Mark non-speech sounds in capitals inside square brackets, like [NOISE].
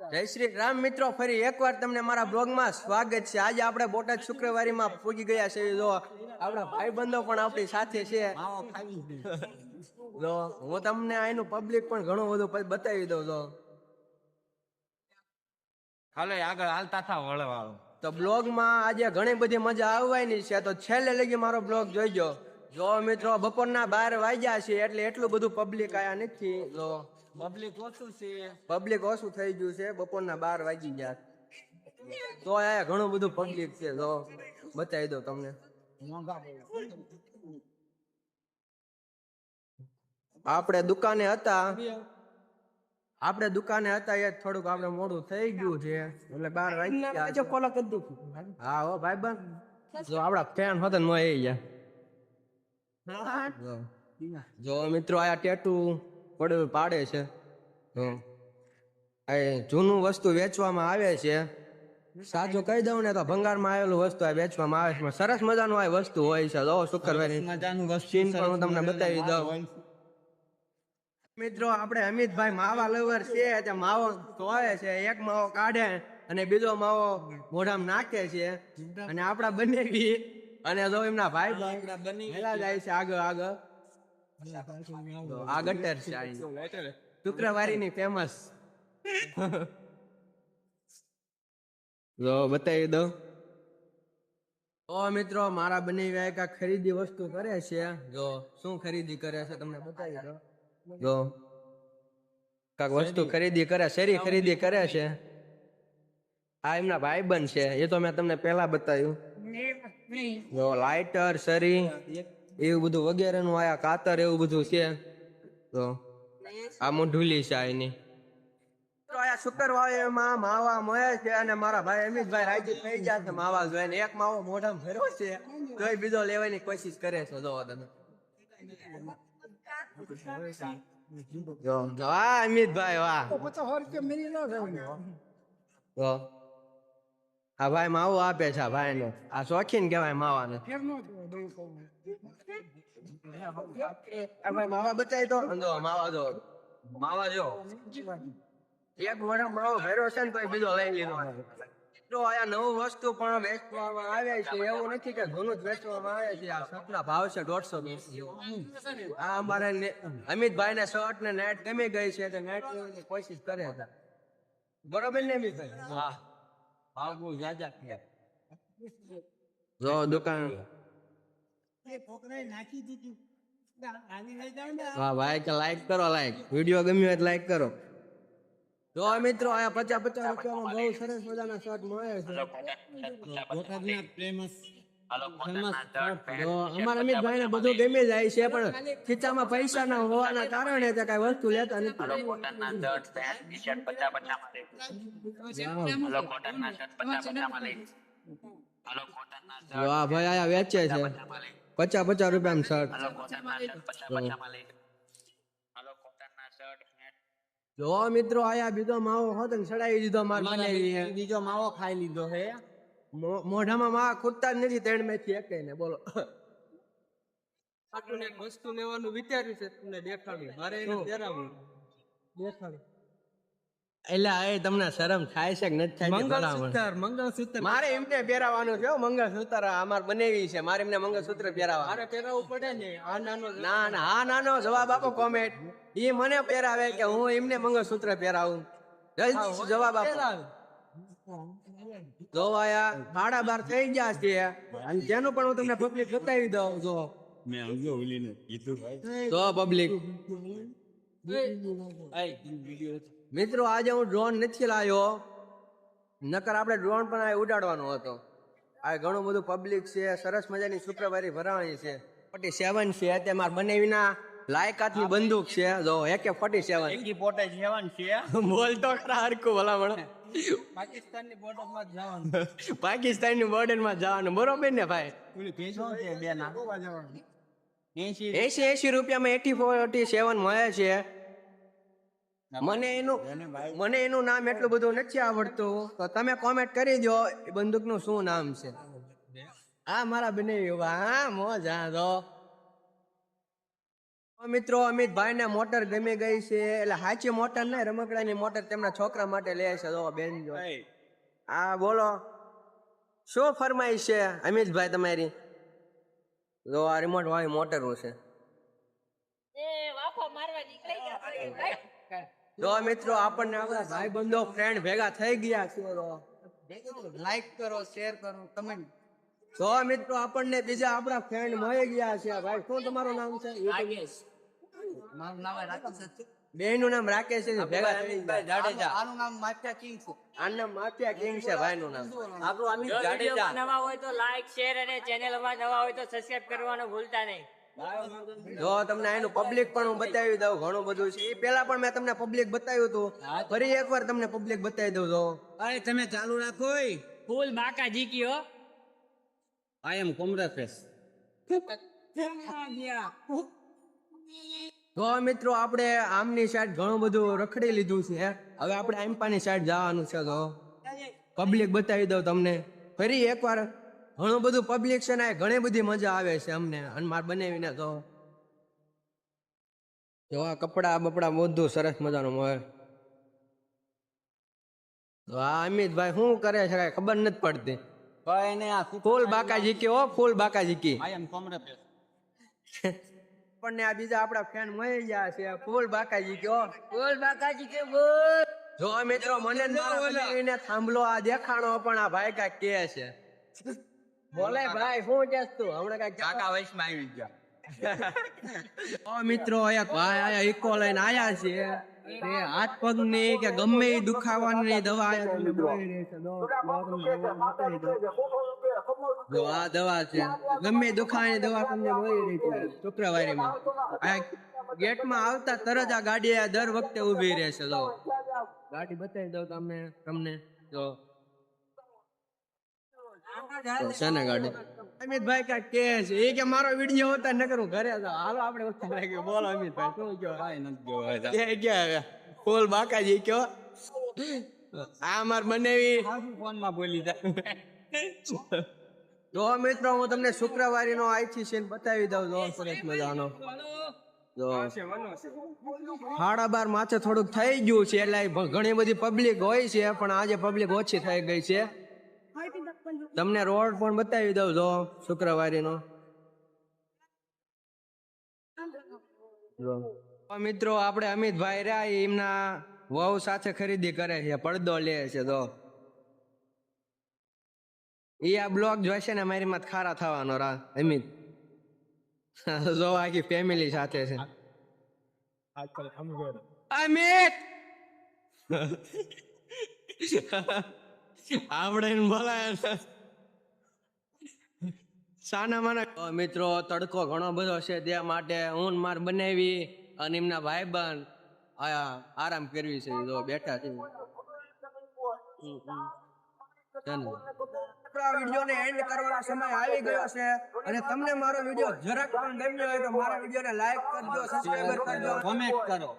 જય શ્રી રામ મિત્રો ફરી એકવાર તમને મારા બ્લોગમાં સ્વાગત છે. આજે આપણે બોટાદ શુક્રવારીમાં પૂગી ગયા છે. જો આપણા ભાઈબંધો પણ આપણી સાથે છે. જો હું તમને અહીંનું પબ્લિક પણ ઘણું બધું બતાવી દઉં જો. હાલો આગળ હાલતા થા વળવાળો. તો બ્લોગમાં આજે ઘણી બધી મજા આવવાની છે. તો છેલ્લે લગી મારો બ્લોગ જોઈજો. જો મિત્રો બપોરના બાર વાગ્યા છે એટલે એટલું બધું પબ્લિક આયા નથી જો. પબ્લિક ઓછું છે. પબ્લિક ઓછું થઈ ગયું છે. બપોરના બાર વાગી ગયા. તો આયા ઘણું બધું પબ્લિક છે. તો બતાવી દો તમને. આપણે દુકાને હતા. આપણે દુકાને હતા એ થોડુંક આપણે મોડું થઈ ગયું છે. એટલે બાર વાગી ગયા છે. હા હો ભાઈ બન જો આપડા ફેન હોત ને મોય ગયા. જો. મિત્રો આયા ટેટુ પડે પાડે છે. જૂનું વસ્તુ વેચવામાં આવે છે. સાચું કહી દઉં ને તો ભંગારમાં આવેલું વસ્તુ આ વેચવામાં આવે છે. સરસ મજાનું આ વસ્તુ હોય છે. જો શુક્રવારની મજાનું વસ્તુ પણ હું તમને બતાવી દઉં. મિત્રો આપણે અમિતભાઈ માવા લવર છે તે માવો ધોવે છે. એક માવો કાઢે અને બીજો માવો મોઢામાં નાખે છે. અને આપણા બંને બી અને જો એમના ભાઈ બની જાય છે આગળ આગળ. આ ગટર છે આ એની. શુક્રવારીની ફેમસ જો [LAUGHS] બતાવી દઉં તો મિત્રો મારા બંને વ્યાયકા ખરીદી વસ્તુ કરે છે. જો શું ખરીદી કરે છે તમને બતાવી દો. જો કાંઈક વસ્તુ ખરીદી કરે શેરી ખરીદી કરે છે. આ એમના ભાઈ બંધ છે. એ તો મેં તમને પહેલા બતાવ્યું. જો લાઇટર સરી એવું બધું વગેરેનું આયા કાતર એવું બધું છે. તો આ મોઢુલી છે આ એની. શુક્રવારમાં માવા મળે છે અને મારા ભાઈ અમિતભાઈ રાજી થઈ ગયા છે માવા જોઈને. એક માવો મોઢામાં ફેરવો છે તોય બીજો લેવાની કોશિશ કરે છે. જો તમે વાહ અમિતભાઈ વાહ. તો આ ભાઈ માવો આપે છે આ ભાઈને. આ શોખીન કહેવાય માવાને. માવા બતાવી તો. જો માવા જો. માવા જો. એક વર્ષ માવો ભેરો છે ને તો બીજો લઈ લીધો. તો આ નવું વસ્તુ પણ વેચવામાં આવે છે એવું નથી કે ઘણું જ વેચવામાં આવે છે. આ સપના ભાવ છે દોઢસો આ અમારે અમિતભાઈ ને શર્ટ ને નેટ ગમી ગઈ છે તો નેટ લેવાની કોશિશ કરે હતા બરોબર ને અમિતભાઈ? હા. બહુ જાજા છે જો દુકાન. વાહ ભાઈ કે લાઈક કરો લાઈક વીડિયો ગમ્યો હોય લાઈક કરો. જો મિત્રો આયા પચાસ પચાસ રૂપિયામાં બહુ સરસ મજાના શર્ટ મળે છે. બોટાદના ફેમસ અમારા અમિતભાઈ ને બધું ગમે જાય છે પણ ખીચામાં પૈસા ના હોવાના કારણે તે કઈ વસ્તુ લેતા નથી. વાહ. ભાઈ આયા વેચે છે. પચાસ પચાસ રૂપિયાનું શર્ટ જો મિત્રો આયા બીજો માવો હોત ને ચડાવી દીધો માર બનાવી બીજો માવો ખાઈ લીધો હે. મોઢામાં માં ખૂટતા જ નથી ત્રણમાંથી એક ને બોલો. આટલું એક વસ્તુ લેવાનું વિચાર્યું છે તમને દેખાડ્યું મારે એને દેરાવું દેખાડ્યું એટલે એ તમને શરમ થાય છે કે નથી થાય મંગળસૂત્ર મંગળસૂત્ર મારે એમને પહેરાવાનું છે મંગળસૂત્ર અમાર બનેવી છે મારે એમને મંગળસૂત્ર પહેરાવા મારે પહેરાવવું પડે ને આ નાનો ના ના આ નાનો જવાબ આપો કોમેન્ટ. એ મને પહેરાવે કે હું એમને મંગળસૂત્ર પહેરાવું. જલ્દી જવાબ આપો. જો આયા સાડા બાર થઈ ગયા છે. તેનું પણ હું તમને પબ્લિક બતાવી દઉં જો. મેં આવજો ઓલીને કીધું. જો પબ્લિક મિત્રો આજે હું ડ્રોન નથી લાવ્યો. નકર આપણે ડ્રોન પણ આ ઉડાડવાનો હતો. આ ઘણું બધું પબ્લિક છે સરસ મજાની શુક્રવારી ભરાવાની છે. પટી સેવન છે તે મારા બનેવીના લાયકાતની બંદૂક છે જો એકે ફોર્ટી સેવન. એકી પોતે સેવન છે. બોલ તો ખરા હરકું ભલામણ પાકિસ્તાનની બોર્ડરમાં જવાનું. [LAUGHS] પાકિસ્તાનની બોર્ડરમાં જવાનું. બરોબર ને ભાઈ? ઓલી ભેજો છે બે નાખવા જવાનું એસી એસી એસી રૂપિયામાં એટી ફોર્ટી સેવન મળે છે. મને એનું મને એનું નામ એટલું બધું નથી આવડતું. તો તમે કોમેન્ટ કરી દો એ બંદૂકનું શું નામ છે? હા મારા બને હા મોજ હા મિત્રો અમિતભાઈ ને મોટર ગમી ગઈ છે. એટલે સાચી મોટર ને રમકડાની મોટર તેમના છોકરા માટે લે છે. જો બેન જો. હા બોલો. શું ફરમાઈશ છે અમિતભાઈ તમારી? જો આ રિમોટ વાળી મોટર છે. જો મિત્રો આપણને આપણા ભાઈ બંધો ફ્રેન્ડ ભેગા થઈ ગયા છે લાઈક કરો શેર કરો કમેન્ટ તો મિત્રો આપણને બીજા આપણા ફ્રેન્ડ મળી ગયા છે. ભાઈ શું તમારું નામ છે? મારું નામ રાકેશ છે. બેનું નામ રાકેશ છે ભેગા થઈ ગયા. જાડેજા. આનું નામ માફિયા કિંગ છે. આનું નામ માફિયા કિંગ છે ભાઈનું નામ. આપણું અમિત જાડેજા. નવા હોય તો લાઈક શેર અને ચેનલમાં નવા હોય તો સબસ્ક્રાઇબ કરવાનું ભૂલતા નહીં. જો તમને એનું પબ્લિક પણ હું બતાવી દઉં ઘણું બધું છે. એ પેલા પણ મેં તમને પબ્લિક બતાવ્યું હતું. ફરી એકવાર તમને પબ્લિક બતાવી દઉં તો અરે તમે ચાલુ રાખો ફૂલ બાકા જીકી હો. આઈ એમ કોમરાફેસ તો મિત્રો આપણે આમની સાઈડ ઘણું બધું રખડી લીધું છે હવે આપણે આઈમ્પાની સાઈડ જવાનું છે તો પબ્લિક બતાવી દઉં તમને. ફરી એકવાર ઘણું બધું પબ્લિક છે ને ઘણી બધી મજા આવે છે અમને હનુમાન બનાવીને તો. જો આ કપડા બપડા બધું સરસ મજાનું મળે. તો આ અમિતભાઈ શું કરે છે કાંઈ ખબર નથી પડતી. ફૂલ બાકાજી કે હો ફૂલ બાકાજી કી. આઈ એમ કોમરાફેસ આપણને આ બીજા આપડા ફેન મળી ગયા છે. ફૂલ બાકાજી કયો ફૂલ બાકાજી કે બોલ. જો મિત્રો મને એને થાંભલો આ દેખાણો પણ આ ભાઈ કાંઈક કે છે. બોલે ભાઈ શું કેસ તું? હમણાં કાંઈક કાકા વૈશમાં આવી ગયા. ઓ મિત્રો એક ભાઈ આયા ઇકો લઈને આયા છે. તે હાથ પગની કે ગમે દુખાવાની દવા દવા- દવા છે. ગમે દુખાય દવા તમને મળી રહી છે શુક્રવારીમાં. આ ગેટમાં આવતા તરત આ ગાડી દર વખતે ઊભી રહેશે જો. ગાડી બતાવી દઉં તમને તમને જો. છે ને ગાડી. અમિતભાઈ કા કહે છે. એ કે મારો વીડિયો હતા ન કરું. ઘરે હાલો આપણે વખતે બોલો અમિતભાઈ શું કહો? હા નથી જોવા એ ગયા ફૂલ બાકાજી કયો આ માર બનાવી ફોનમાં બોલી જાય. જો મિત્રો હું તમને શુક્રવારી નો આઈથી સીન બતાવી દઉં જો સરસ મજાનો. જો. સાડા બાર માથે થોડુંક થઈ ગયું છે એટલે ઘણી બધી પબ્લિક હોય છે પણ આજે પબ્લિક ઓછી થઈ ગઈ છે. તમને રોડ પણ બતાવી દઉં જો શુક્રવારી નો મિત્રો આપણે અમિતભાઈ રહ્યા એમના વહુ સાથે ખરીદી કરે છે પડદો લે છે તો એ આ બ્લોગ જોઈશે ને મારી મત ખારા થવાનો રા અમિત. [LAUGHS] જો આખી ફેમિલી સાથે છે. અમિત! [LAUGHS] આપણે એને બોલાય સાના માના મિત્રો તડકો ઘણો બધો છે તે માટે હું માર બનાવી અને એમના ભાઈબંધ આયા આરામ કરવી છે જો બેઠા છે. વીડિયો ને એન્ડ કરવાનો સમય આવી ગયો છે. અને તમને મારો વીડિયો જરાક પણ ગમ્યો હોય તો મારા વીડિયો ને લાઈક કરજો સબસ્ક્રાઇબર કરજો. કોમેન્ટ કરો.